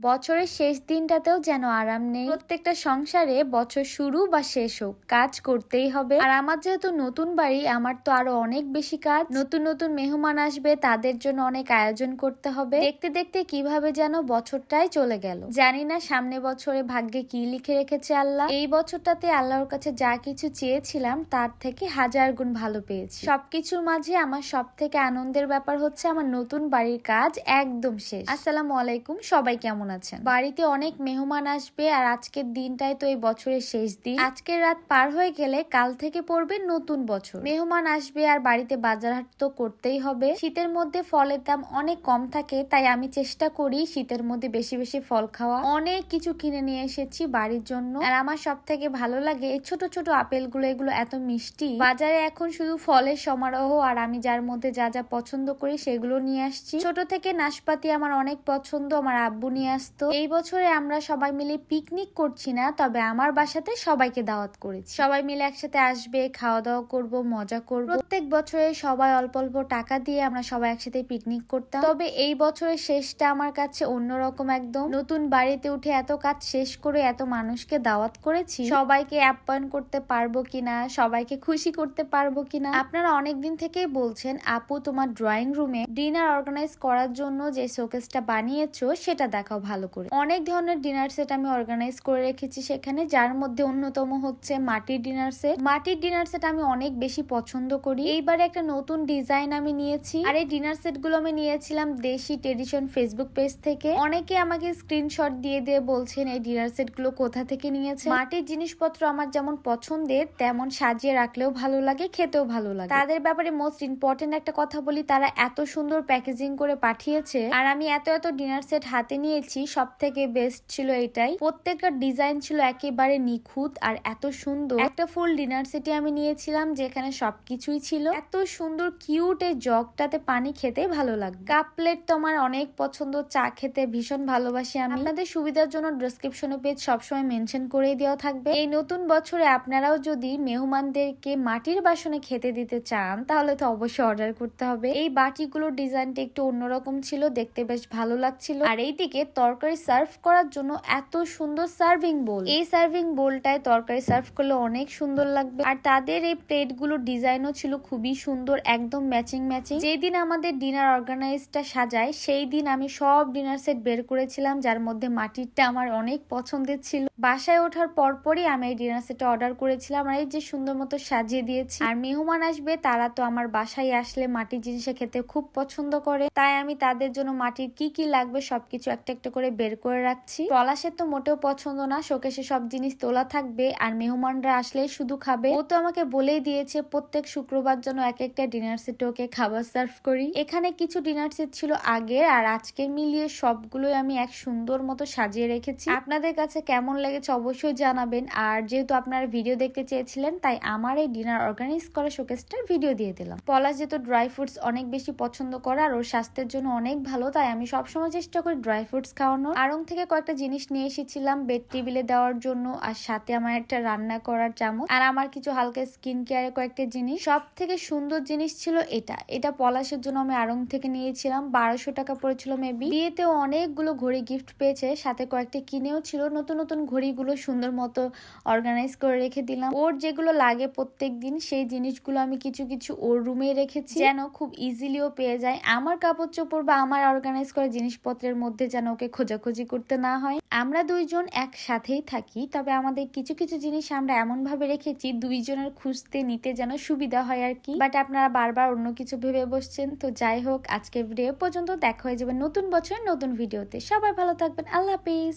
বছরের শেষ দিনটাতেও যেন আরাম নেই। প্রত্যেকটা সংসারে বছর শুরু বা শেষ হোক, কাজ করতেই হবে। আর আমার যেহেতু নতুন বাড়ি, আমার তো আরও অনেক বেশি কাজ। নতুন নতুন মেহমান আসবে, তাদের জন্য অনেক আয়োজন করতে হবে। দেখতে দেখতে কীভাবে যেন বছরটাই চলে গেল। জানি না সামনে বছরে ভাগ্যে কি লিখে রেখেছে আল্লাহ। এই বছরটাতে আল্লাহর কাছে যা কিছু চেয়েছিলাম, তার থেকে হাজার গুণ ভালো পেয়েছি। সবকিছুর মাঝে আমার সব থেকে আনন্দের ব্যাপার হচ্ছে আমার নতুন বাড়ির কাজ একদম শেষ। আসসালামু আলাইকুম, সবাই কেমন আছেন। বাড়িতে অনেক মেহমান আসবে আর আজকের দিনটাই তো এই বছরের শেষ দিন। আজকের রাত পার হয়ে গেলে কাল থেকে পড়বে নতুন বছর। মেহমান আসবে আর বাড়িতে বাজার হাট তো করতেই হবে। শীতের মধ্যে ফলের দাম অনেক কম থাকে, তাই আমি চেষ্টা করি শীতের মধ্যে বেশি বেশি ফল খাওয়া। অনেক কিছু কিনে নিয়ে এসেছি বাড়ির জন্য। আর আমার সব থেকে ভালো লাগে এই ছোট ছোট আপেলগুলো এগুলো এত মিষ্টি। বাজারে এখন শুধু ফলের সমারোহ আর আমি যার মধ্যে যা যা পছন্দ করি সেগুলো নিয়ে আসছি। ছোট থেকে নাশপাতি আমার অনেক পছন্দ, আমার আব্বু নিয়ে আসতো। এই বছরে আমরা সবাই মিলে পিকনিক করছি না, তবে আমার বাসাতে সবাইকে দাওয়াত করেছি। সবাই মিলে একসাথে আসবে খাওয়া দাওয়া করব, মজা করব। প্রত্যেক বছরে সবাই অল্প অল্প টাকা দিয়ে আমরা সবাই একসাথে পিকনিক করতাম। তবে এই বছরের শেষটা আমার কাছে অন্যরকম একদম। নতুন বাড়িতে উঠে এত কাজ শেষ করে এত মানুষকে দাওয়াত করেছি। সবাইকে আপ্যায়ন করতে পারব কিনা, সবাইকে খুশি করতে পারব কিনা, আপনারা অনেকদিন থেকেই বলছেন, আপু, তোমার ড্রয়িং রুমে ডিনার অর্গানাইজ করার জন্য যে শোকেসটা বানিয়েছো, সেটা দেখাও ভালো করে। অনেক ধরনের ডিনার সেট আমি অর্গানাইজ করে রেখেছি সেখানে, যার মধ্যে অন্যতম হচ্ছে মাটির ডিনার সেট মাটির ডিনার সেট আমি অনেক বেশি পছন্দ করি। এইবারে একটা নতুন ডিজাইন আমি নিয়েছি। আর এই ডিনার সেটগুলো আমি নিয়েছিলাম দেশি ট্রেডিশন ফেসবুক পেজ থেকে। অনেকে আমাকে স্ক্রিনশট দিয়ে দিয়ে বলছেন, এই ডিনার সেটগুলো কোথা থেকে নিয়েছে মাটির জিনিসপত্র আমার যেমন পছন্দের, তেমন সাজিয়ে রাখলেও ভালো লাগে, খেতেও ভালো লাগে। তাদের ব্যাপারে মোস্ট ইম্পর্টেন্ট একটা কথা বলি, তারা এত সুন্দর প্যাকেজিং করে পাঠিয়েছে। আর আমি এত এত ডিনার সেট হাতে নিয়েছি সব থেকে বেস্ট ছিল এটাই। প্রত্যেকটা ডিজাইন ছিল একেবারে নিখুঁত আর এত সুন্দর। একটা ফুল ডিনার সেটে আমি নিয়েছিলাম যেখানে সবকিছুই ছিল। এত সুন্দর কিউট এই জগটাতে পানি খেতে ভালো লাগে কাপ প্লেট তো আমার অনেক পছন্দ, চা খেতে ভীষণ ভালোবাসি আমি। আপনাদের সুবিধার জন্য ডেসক্রিপশনে পেজ সবসময় মেনশন করে দেওয়া থাকবে। এই নতুন বছরে আপনারাও যদি মেহমানদেরকে মাটির বাসনে খেতে দিতে চান, তাহলে তো অবশ্যই অর্ডার করতে হবে। এই বাটিগুলোর ডিজাইনটা একটু অন্যরকম ছিল, দেখতে বেশ ভালো লাগছিল। আর এইদিকে তরকারি সার্ভ করার জন্য এত সুন্দর সার্ভিং বোল এই সার্ভিং বোলটায় তরকারি সার্ভ করলে অনেক সুন্দর লাগবে। আর তাদের এই প্লেটগুলো ডিজাইনও ছিল খুবই সুন্দর, একদম ম্যাচিং ম্যাচিং যেদিন আমাদের ডিনার অর্গানাইজটা সাজায়, সেই দিন আমি সব ডিনার সেট বের করেছিলাম, যার মধ্যে মাটিরটা আমার অনেক পছন্দের ছিল। বাসায় ওঠার পরপরই আমি এই ডিনার সেটটা অর্ডার করেছিলাম আর এই যে সুন্দর মতো সাজিয়ে দিয়েছি। আর মেহমান আসবে, তারা তো আমার বাসায় আসলে মাটির জিনিসে খেতে খুব পছন্দ করে। তাই আমি তাদের জন্য মাটির কি কি লাগবে সবকিছু একটা একটা করে বের করে রাখছি। পলাশের তো মোটেও পছন্দ না শোকেশে সব জিনিস তোলা থাকবে আর মেহমানরা আসলে শুধু খাবে। ও তো আমাকে বলেই দিয়েছে, প্রত্যেক শুক্রবার জন্য এক একটা ডিনার সেটে ওকে খাবার সার্ভ করি। এখানে কিছু ডিনার সেট ছিল আগের আর আজকে মিলিয়ে সবগুলোই আমি এক সুন্দর মতো সাজিয়ে রেখেছি। আপনাদের কাছে কেমন লেগেছে অবশ্যই জানাবেন। আর যেহেতু আপনারা ভিডিও দেখতে চেয়েছিলেন, তাই আমার এই ডিনার অর্গানাইজ করা শোকেসটার ভিডিও দিয়ে দিলাম। পলাশ যেহেতু ড্রাই ফ্রুটস অনেক বেশি পছন্দ করে আর ওর স্বাস্থ্যের জন্য অনেক ভালো, তাই আমি সবসময় চেষ্টা করি ড্রাই ফ্রুটস খাওয়ানোর। আড়ং থেকে কয়েকটা জিনিস নিয়ে এসেছিলাম বেড টেবিলে দেওয়ার জন্য, আর সাথে আমার একটা রান্না করার চামচ, আর আমার কিছু হালকা স্কিন কেয়ারের কয়েকটা জিনিস। সব থেকে সুন্দর জিনিস ছিল এটা। এটা পলাশের জন্য আমি আড়ং থেকে নিয়েছিলাম, বারোশো টাকা পড়েছিল মেবি বিয়েতেও অনেকগুলো ঘড়ি গিফট পেয়েছে, সাথে কয়েকটা কিনেও ছিল, নতুন নতুন ঘড়িগুলো সুন্দর মতো অর্গানাইজ করে রেখে দিলাম। ওর যেগুলো লাগে প্রত্যেক দিন সেই জিনিসগুলো আমি কিছু কিছু ওর রুমে রেখেছি। যেন খুব ইজিলিও পেয়ে যায়। আমার কাপড় চোপড় বা আমার অর্গানাইজ করা জিনিসপত্রের মধ্যে যেন ওকে খোঁজাখুঁজি করতে না হয়। আমরা দুইজন একসাথেই থাকি, তবে আমাদের কিছু কিছু জিনিস আমরা এমন ভাবে রেখেছি, দুইজনের খুঁজতে নিতে যেন সুবিধা হয় আর কি। বাট আপনারা বারবার অন্য কিছু ভেবে বসছেন, তো যাই হোক আজকে ভিডিও পর্যন্ত দেখা হয়ে যাবে নতুন বছরের নতুন ভিডিওতে সবাই ভালো থাকবেন। আল্লাহ হাফিজ।